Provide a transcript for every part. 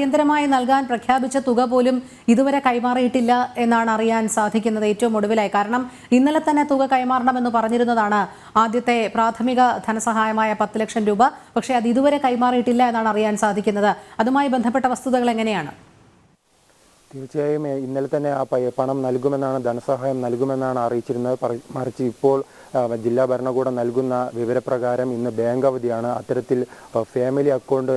അടിയന്തരമായി നൽകാൻ പ്രഖ്യാപിച്ച തുക പോലും ഇതുവരെ കൈമാറിയിട്ടില്ല എന്നാണ് അറിയാൻ സാധിക്കുന്നത് ഏറ്റവും ഒടുവിലായി. കാരണം ഇന്നലെ തന്നെ തുക കൈമാറണമെന്ന് പറഞ്ഞിരുന്നതാണ് ആദ്യത്തെ പ്രാഥമിക ധനസഹായമായ പത്ത് ലക്ഷം രൂപ. പക്ഷേ അത് ഇതുവരെ കൈമാറിയിട്ടില്ല എന്നാണ് അറിയാൻ സാധിക്കുന്നത്. അതുമായി ബന്ധപ്പെട്ട വസ്തുതകൾ എങ്ങനെയാണ്? തീർച്ചയായും ഇന്നലെ തന്നെ ആ പണം നൽകുമെന്നാണ് ധനസഹായം നൽകുമെന്നാണ് അറിയിച്ചിരുന്നത്. മറിച്ച് ഇപ്പോൾ ജില്ലാ ഭരണകൂടം നൽകുന്ന വിവരപ്രകാരം ഇന്ന് ബാങ്ക് അവധിയാണ്. അത്തരത്തിൽ ഫാമിലി അക്കൗണ്ട്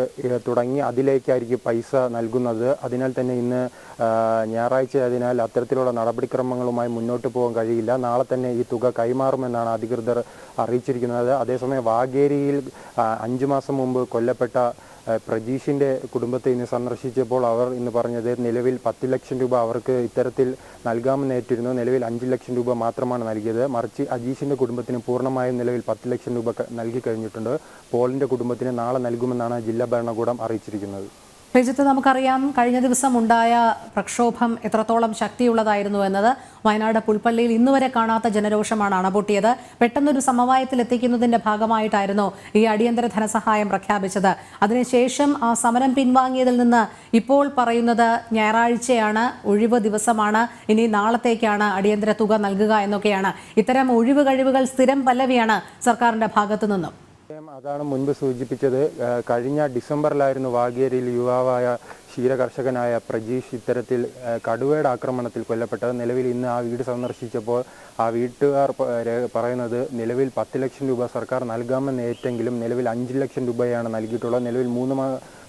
തുടങ്ങി അതിലേക്കായിരിക്കും പൈസ നൽകുന്നത്. അതിനാൽ തന്നെ ഇന്ന് ഞായറാഴ്ച അതിനാൽ അത്തരത്തിലുള്ള നടപടിക്രമങ്ങളുമായി മുന്നോട്ട് പോകാൻ കഴിയില്ല. നാളെ തന്നെ ഈ തുക കൈമാറുമെന്നാണ് അധികൃതർ അറിയിച്ചിരിക്കുന്നത്. അതേസമയം വാഗേരിയിൽ അഞ്ചു മാസം മുമ്പ് കൊല്ലപ്പെട്ട ഏഹ് പ്രജീഷിന്റെ കുടുംബത്തെ ഇന്ന് സന്ദർശിച്ചപ്പോൾ അവർ ഇന്ന് പറഞ്ഞത് നിലവിൽ പത്ത് ലക്ഷം രൂപ അവർക്ക് ഇത്തരത്തിൽ നൽകാമെന്ന് ഏറ്റിരുന്നു. നിലവിൽ അഞ്ച് ലക്ഷം രൂപ മാത്രമാണ് നൽകിയത്. മറിച്ച് അജീഷിന്റെ കുടുംബത്തിന് പൂർണമായും നിലവിൽ പത്ത് ലക്ഷം രൂപ നൽകി കഴിഞ്ഞിട്ടുണ്ട്. പോളിന്റെ കുടുംബത്തിന് നാളെ നൽകുമെന്നാണ് ജില്ലാ ഭരണകൂടം അറിയിച്ചിരിക്കുന്നത്. രജിത്ത് നമുക്കറിയാം കഴിഞ്ഞ ദിവസം ഉണ്ടായ പ്രക്ഷോഭം എത്രത്തോളം ശക്തിയുള്ളതായിരുന്നു എന്നത്. വയനാട് പുൽപ്പള്ളിയിൽ ഇന്നുവരെ കാണാത്ത ജനരോഷമാണ് അണപൊട്ടിയത്. പെട്ടെന്നൊരു സമവായത്തിൽ എത്തിക്കുന്നതിന്റെ ഭാഗമായിട്ടായിരുന്നു ഈ അടിയന്തര ധനസഹായം പ്രഖ്യാപിച്ചത്. അതിനുശേഷം ആ സമരം പിൻവാങ്ങിയതിൽ നിന്ന് ഇപ്പോൾ പറയുന്നത് ഞായറാഴ്ചയാണ് ഒഴിവ് ദിവസമാണ് ഇനി നാളത്തേക്കാണ് അടിയന്തര തുക നൽകുക എന്നൊക്കെയാണ്. ഇത്തരം ഒഴിവ് കഴിവുകൾ സ്ഥിരം പല്ലവിയാണ് സർക്കാരിന്റെ ഭാഗത്തു നിന്നും. അതാണ് മുൻപ് സൂചിപ്പിച്ചത്. കഴിഞ്ഞ ഡിസംബറിലായിരുന്നു വാഗേരിയിൽ യുവാവായ ക്ഷീരകർഷകനായ പ്രജീഷ് ഇത്തരത്തിൽ കടുവയുടെ ആക്രമണത്തിൽ കൊല്ലപ്പെട്ടത്. നിലവിൽ ഇന്ന് ആ വീട് സന്ദർശിച്ചപ്പോൾ ആ വീട്ടുകാർ പറയുന്നത് നിലവിൽ പത്ത് ലക്ഷം രൂപ സർക്കാർ നൽകാമെന്ന് ഏറ്റെങ്കിലും നിലവിൽ അഞ്ച് ലക്ഷം രൂപയാണ് നൽകിയിട്ടുള്ളത്. നിലവിൽ മൂന്ന്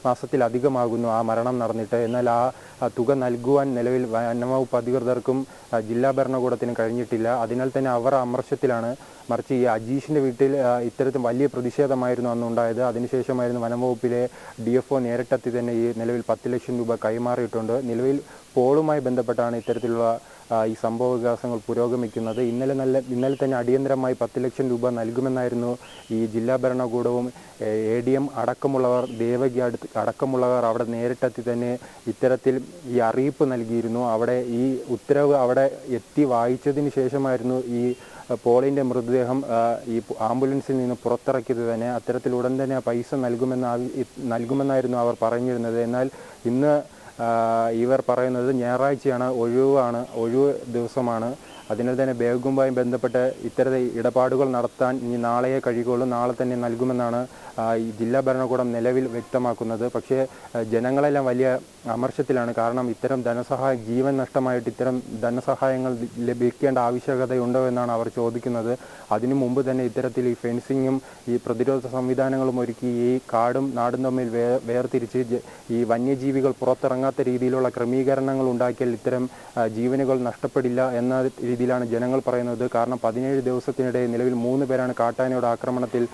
മാസത്തിലധികമാകുന്നു ആ മരണം നടന്നിട്ട്. എന്നാൽ ആ ആ തുക നൽകുവാൻ നിലവിൽ വനംവകുപ്പ് അധികൃതർക്കും ജില്ലാ ഭരണകൂടത്തിനും കഴിഞ്ഞിട്ടില്ല. അതിനാൽ തന്നെ അവർ അമർഷത്തിലാണ് മറിച്ച് ഈ അജീഷിന്റെ വീട്ടിൽ ഇത്തരത്തിൽ വലിയ പ്രതിഷേധമായിരുന്നു അന്നുണ്ടായത് അതിനുശേഷമായിരുന്നു വനംവകുപ്പിലെ ഡി എഫ് ഒ നേരിട്ടെത്തി തന്നെ ഈ നിലവിൽ പത്ത് ലക്ഷം രൂപ കൈമാറിയിട്ടുണ്ട്. നിലവിൽ പോളുമായി ബന്ധപ്പെട്ടാണ് ഇത്തരത്തിലുള്ള ഈ സംഭവ വികാസങ്ങൾ പുരോഗമിക്കുന്നത്. ഇന്നലെ നല്ല ഇന്നലെ തന്നെ അടിയന്തരമായി പത്ത് ലക്ഷം രൂപ നൽകുമെന്നായിരുന്നു ഈ ജില്ലാ ഭരണകൂടവും എ ഡി എം അടക്കമുള്ളവർ ദേവകി അടുത്ത് അടക്കമുള്ളവർ അവിടെ നേരിട്ടെത്തി തന്നെ ഇത്തരത്തിൽ ഈ അറിയിപ്പ് നൽകിയിരുന്നു. അവിടെ ഈ ഉത്തരവ് അവിടെ എത്തി വായിച്ചതിന് ശേഷമായിരുന്നു ഈ അഹ്, പോളിന്റെ മൃതദേഹം ഈ ആംബുലൻസിൽ നിന്ന് പുറത്തിറക്കിയത് തന്നെ അത്തരത്തിൽ ഉടൻ തന്നെ പൈസ നൽകുമെന്ന് നൽകുമെന്നായിരുന്നു അവർ പറഞ്ഞിരുന്നത്. എന്നാൽ ഇന്ന് ഇവർ പറയുന്നത് ഞായറാഴ്ചയാണ് ഒഴിവാണ് ഒഴിവ് ദിവസമാണ്. അതിനാൽ തന്നെ ബേഗുമായി ബന്ധപ്പെട്ട് ഇത്തരത്തിൽ ഇടപാടുകൾ നടത്താൻ ഇനി നാളെയെ കഴിയുകയുള്ളൂ. നാളെ തന്നെ നൽകുമെന്നാണ് ഈ ജില്ലാ ഭരണകൂടം നിലവിൽ വ്യക്തമാക്കുന്നത്. പക്ഷേ ജനങ്ങളെല്ലാം വലിയ അമർഷത്തിലാണ്. കാരണം ഇത്തരം ധനസഹായം ജീവൻ നഷ്ടമായിട്ട് ഇത്തരം ധനസഹായങ്ങൾ ലഭിക്കേണ്ട ആവശ്യകതയുണ്ടോ എന്നാണ് അവർ ചോദിക്കുന്നത്. അതിനു മുമ്പ് തന്നെ ഇത്തരത്തിൽ ഈ ഫെൻസിങ്ങും ഈ പ്രതിരോധ സംവിധാനങ്ങളും ഒരുക്കി ഈ കാടും നാടും തമ്മിൽ വേർതിരിച്ച് ഈ വന്യജീവികൾ പുറത്തിറങ്ങാത്ത രീതിയിലുള്ള ക്രമീകരണങ്ങൾ ഉണ്ടാക്കിയാൽ ഇത്തരം ജീവനുകൾ നഷ്ടപ്പെടില്ല എന്ന രീതിയിലാണ് ജനങ്ങൾ പറയുന്നത്. കാരണം പതിനേഴ് ദിവസത്തിനിടെ നിലവിൽ മൂന്ന് പേരാണ് കാട്ടാനയുടെ ആക്രമണത്തിൽ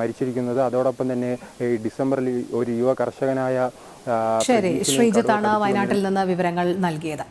മരിച്ചിരിക്കുന്നത്. അതോടൊപ്പം തന്നെ ഈ ഡിസംബറിൽ ഒരു യുവ കർഷകനായ ശരി ശ്രീജിത്താണ് വയനാട്ടിൽ നിന്ന് വിവരങ്ങൾ നൽകിയത്.